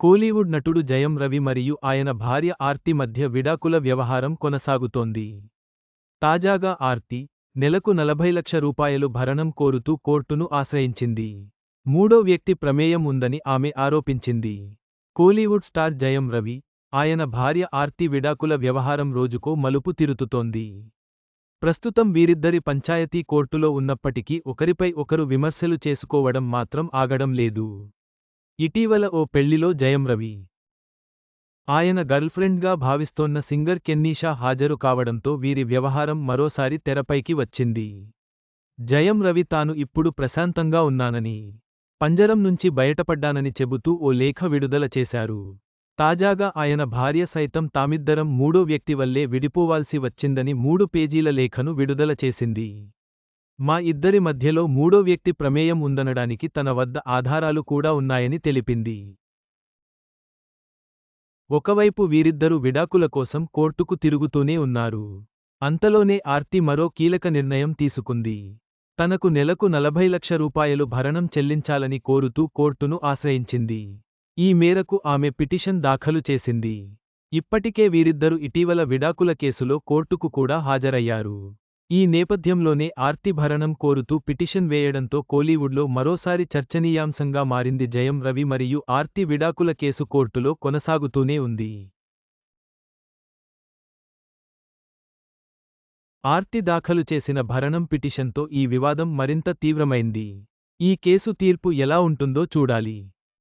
కోలీవుడ్ నటుడు జయం రవి మరియు ఆయన భార్య ఆర్తి మధ్య విడాకుల వ్యవహారం కొనసాగుతోంది. తాజాగా ఆర్తి నెలకు నలభై లక్ష రూపాయలు భరణం కోరుతూ కోర్టును ఆశ్రయించింది. మూడో వ్యక్తి ప్రమేయం ఉందని ఆమె ఆరోపించింది. కోలీవుడ్ స్టార్ జయం రవి ఆయన భార్య ఆర్తి విడాకుల వ్యవహారం రోజుకో మలుపు తిరుతుతోంది. ప్రస్తుతం వీరిద్దరి పంచాయతీ కోర్టులో ఉన్నప్పటికీ ఒకరిపై ఒకరు విమర్శలు చేసుకోవడం మాత్రం ఆగడం లేదు. ఇటీవల ఓ పెళ్ళిలో జయం రవి. ఆయన గర్ల్ఫ్రెండ్గా భావిస్తోన్న సింగర్ కెన్నీషా హాజరు కావడంతో వీరి వ్యవహారం మరోసారి తెరపైకి వచ్చింది. జయం రవి తాను ఇప్పుడు ప్రశాంతంగా ఉన్నానని పంజరం నుంచి బయటపడ్డానని చెబుతూ ఓ లేఖ విడుదల చేశారు. తాజాగా ఆయన భార్య సైతం తామిద్దరం మూడో వ్యక్తి వల్లే విడిపోవాల్సి వచ్చిందని మూడు పేజీల లేఖను విడుదల చేసింది. మా ఇద్దరి మధ్యలో మూడో వ్యక్తి ప్రమేయం ఉందనడానికి తన వద్ద ఆధారాలు కూడా ఉన్నాయని తెలిపింది. ఒకవైపు వీరిద్దరూ విడాకుల కోసం కోర్టుకు తిరుగుతూనే ఉన్నారు. అంతలోనే ఆర్తి మరో కీలక నిర్ణయం తీసుకుంది. తనకు నెలకు నలభై లక్ష రూపాయలు భరణం చెల్లించాలని కోరుతూ కోర్టును ఆశ్రయించింది. ఈ మేరకు ఆమె పిటిషన్ దాఖలు చేసింది. ఇప్పటికే వీరిద్దరు ఇటీవల విడాకుల కేసులో కోర్టుకు కూడా హాజరయ్యారు. ఈ నేపథ్యంలోనే ఆర్తి భరణం కోరుతూ పిటిషన్ వేయడంతో కోలీవుడ్లో మరోసారి చర్చనీయాంశంగా మారింది జయం రవి మరియు ఆర్తి విడాకుల కేసు కోర్టులో కొనసాగుతూనే ఉంది. ఆర్తి దాఖలు చేసిన భరణం పిటిషన్తో ఈ వివాదం మరింత తీవ్రమైంది. ఈ కేసు తీర్పు ఎలా ఉంటుందో చూడాలి.